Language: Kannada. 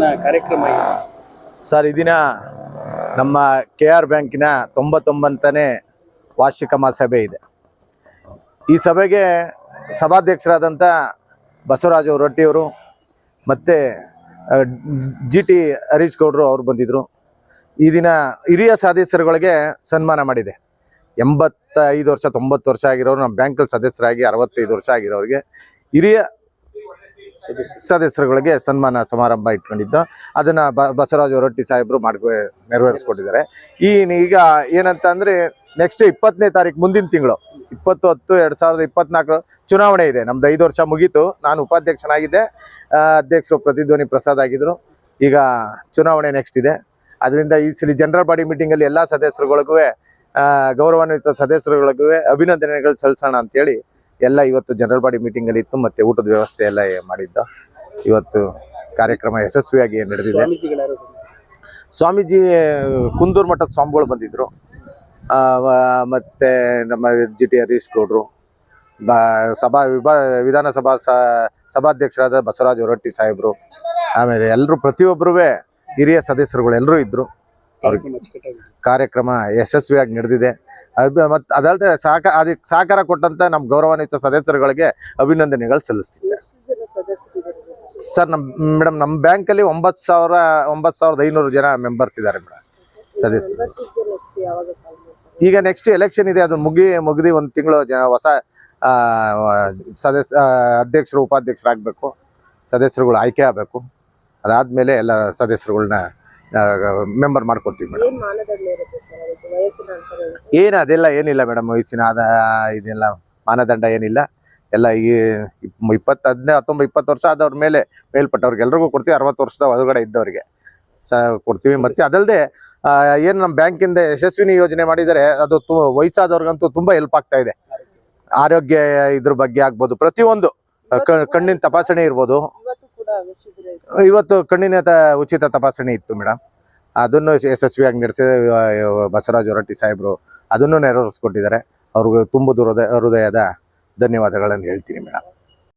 ಕಾರ್ಯಕ್ರಮ. ಸರ್ ಇದಿನ ನಮ್ಮ ಕೆ ಆರ್ ಬ್ಯಾಂಕಿನ ತೊಂಬತ್ತೊಂಬತ್ತನೇ ವಾರ್ಷಿಕ ಮಹಾಸಭೆ ಇದೆ. ಈ ಸಭೆಗೆ ಸಭಾಧ್ಯಕ್ಷರಾದಂಥ ಬಸವರಾಜ ರೊಟ್ಟಿಯವರು ಮತ್ತು ಜಿ ಟಿ ಹರೀಶ್ ಗೌಡ್ರು ಅವರು ಬಂದಿದ್ದರು ಈ ದಿನ ಹಿರಿಯ ಸದಸ್ಯರುಗಳಿಗೆ ಸನ್ಮಾನ ಮಾಡಿದೆ. ಎಂಬತ್ತೈದು ವರ್ಷ, ತೊಂಬತ್ತು ವರ್ಷ ಆಗಿರೋರು, ನಮ್ಮ ಬ್ಯಾಂಕಲ್ಲಿ ಸದಸ್ಯರಾಗಿ ಅರವತ್ತೈದು ವರ್ಷ ಆಗಿರೋರಿಗೆ. ಹಿರಿಯ ಸದಸ್ಯರುಗಳಿಗೆ ಸನ್ಮಾನ ಸಮಾರಂಭ ಇಟ್ಕೊಂಡಿದ್ದು. ಅದನ್ನ ಬಸವರಾಜ ಹೊರಟ್ಟಿ ಸಾಹೇಬರು ಮಾಡ್ಕೊ, ನೆರವೇರಿಸ್ಕೊಟ್ಟಿದ್ದಾರೆ. ಈ ಈಗ ಏನಂತ ಅಂದ್ರೆ ನೆಕ್ಸ್ಟ್ ಇಪ್ಪತ್ತನೇ ತಾರೀಕು ಮುಂದಿನ ತಿಂಗಳು, ಇಪ್ಪತ್ತು ಹತ್ತು, ಎರಡ್ ಸಾವಿರದ ಇಪ್ಪತ್ನಾಲ್ಕು ಚುನಾವಣೆ ಇದೆ. ನಮ್ದು ಐದು ವರ್ಷ ಮುಗೀತು. ನಾನು ಉಪಾಧ್ಯಕ್ಷನಾಗಿದ್ದೆ. ಅಧ್ಯಕ್ಷರು ಪ್ರತಿಧ್ವನಿ ಪ್ರಸಾದ್ ಆಗಿದ್ರು. ಈಗ ಚುನಾವಣೆ ನೆಕ್ಸ್ಟ್ ಇದೆ. ಅದರಿಂದ ಈ ಸಲ ಜನರಲ್ ಬಾಡಿ ಮೀಟಿಂಗಲ್ಲಿ ಎಲ್ಲ ಸದಸ್ಯರುಗಳಿಗೂ ಗೌರವಾನ್ವಿತ ಸದಸ್ಯರುಗಳಿಗೂ ಅಭಿನಂದನೆಗಳು ಸಲ್ಲಿಸೋಣ ಅಂತೇಳಿ ಎಲ್ಲ ಇವತ್ತು ಜನರಲ್ ಬಾಡಿ ಮೀಟಿಂಗ್ ಅಲ್ಲಿ ಇತ್ತು ಮತ್ತೆ ಊಟದ ವ್ಯವಸ್ಥೆ ಎಲ್ಲ ಮಾಡಿದ್ದು. ಇವತ್ತು ಕಾರ್ಯಕ್ರಮ ಯಶಸ್ವಿಯಾಗಿ ನಡೆದಿದೆ. ಸ್ವಾಮೀಜಿ ಕುಂದೂರು ಮಠದ ಸ್ವಾಮಿಗಳು ಬಂದಿದ್ರು. ಆ, ಮತ್ತೆ ನಮ್ಮ ಜಿ ಟಿ ಹರೀಶ್ ಗೌಡ್ರು ಬಾ ಸಭಾ ವಿಭಾ ವಿಧಾನಸಭಾ ಸಭಾಧ್ಯಕ್ಷರಾದ ಬಸವರಾಜ್ ಹೊರಟ್ಟಿ ಸಾಹೇಬರು ಆಮೇಲೆ ಎಲ್ಲರೂ ಪ್ರತಿಯೊಬ್ಬರೂ ಹಿರಿಯ ಸದಸ್ಯರುಗಳು ಎಲ್ಲರೂ ಇದ್ರು. ಕಾರ್ಯಕ್ರಮ ಯಶಸ್ವಿಯಾಗಿ ನಡೆದಿದೆ. ಅದು ಮತ್ತು ಅದಲ್ಲದೆ ಸಹಕ ಅದಕ್ಕೆ ಸಹಕಾರ ಕೊಟ್ಟಂತ ನಮ್ಮ ಗೌರವಾನ್ವಿತ ಸದಸ್ಯರುಗಳಿಗೆ ಅಭಿನಂದನೆಗಳು ಸಲ್ಲಿಸ್ತೀವಿ ಸರ್. ಸರ್ ನಮ್ಮ ಮೇಡಮ್ ನಮ್ಮ ಬ್ಯಾಂಕಲ್ಲಿ ಒಂಬತ್ತು ಸಾವಿರ ಒಂಬತ್ತು ಸಾವಿರದ ಐನೂರು ಜನ ಮೆಂಬರ್ಸ್ ಇದ್ದಾರೆ ಮೇಡಮ್ ಸದಸ್ಯರು. ಈಗ ನೆಕ್ಸ್ಟ್ ಎಲೆಕ್ಷನ್ ಇದೆ ಅದು ಮುಗಿ ಮುಗಿದು ಒಂದು ತಿಂಗಳು ಜನ ಹೊಸ ಸದಸ್ಯ ಅಧ್ಯಕ್ಷರು ಉಪಾಧ್ಯಕ್ಷರಾಗಬೇಕು. ಸದಸ್ಯರುಗಳು ಆಯ್ಕೆ ಆಗಬೇಕು. ಅದಾದ್ಮೇಲೆ ಎಲ್ಲ ಸದಸ್ಯರುಗಳನ್ನ ಮೆಂಬರ್ ಮಾಡ್ಕೊಡ್ತೀವಿ ಮೇಡಮ್ ಏನ್ ಅದೆಲ್ಲ ಏನಿಲ್ಲ ಮೇಡಮ್ ವಯಸ್ಸಿನ ಅದ ಇದೆಲ್ಲ ಮಾನದಂಡ ಏನಿಲ್ಲ. ಎಲ್ಲ ಈ ಇಪ್- ಇಪ್ಪತ್ತು ಹದಿನೈದು ಹತ್ತೊಂಬತ್ತು ಇಪ್ಪತ್ತು ವರ್ಷ ಆದವ್ರ ಮೇಲೆ ಮೇಲ್ಪಟ್ಟವ್ರಿಗೆ ಎಲ್ರಿಗೂ ಕೊಡ್ತೀವಿ. ಅರವತ್ತು ವರ್ಷದ ಒಳಗಡೆ ಇದ್ದವರಿಗೆ ಸಹ ಕೊಡ್ತೀವಿ. ಮತ್ತು ಅದಲ್ಲದೆ ಏನು ನಮ್ಮ ಬ್ಯಾಂಕಿಂದ ಯಶಸ್ವಿನಿ ಯೋಜನೆ ಮಾಡಿದರೆ ಅದು ತು ವಯಸ್ಸಾದವ್ರಿಗಂತೂ ತುಂಬ ಹೆಲ್ಪ್ ಆಗ್ತಾ ಇದೆ. ಆರೋಗ್ಯ ಇದ್ರ ಬಗ್ಗೆ ಆಗ್ಬೋದು. ಪ್ರತಿಯೊಂದು ಕಣ್ಣಿನ ತಪಾಸಣೆ ಇರ್ಬೋದು. ಇವತ್ತು ಕಣ್ಣಿನ ಉಚಿತ ತಪಾಸಣೆ ಇತ್ತು ಮೇಡಮ್ ಅದನ್ನು ಯಶಸ್ವಿಯಾಗಿ ನಡೆಸಿದ. ಬಸವರಾಜ ಹೊರಟ್ಟಿ ಸಾಹೇಬರು ಅದನ್ನು ನೆರವೇರಿಸ್ಕೊಟ್ಟಿದ್ದಾರೆ. ಅವ್ರಿಗೆ ತುಂಬ ಹೃದಯ ಹೃದಯದ ಧನ್ಯವಾದಗಳನ್ನು ಹೇಳ್ತೀನಿ ಮೇಡಮ್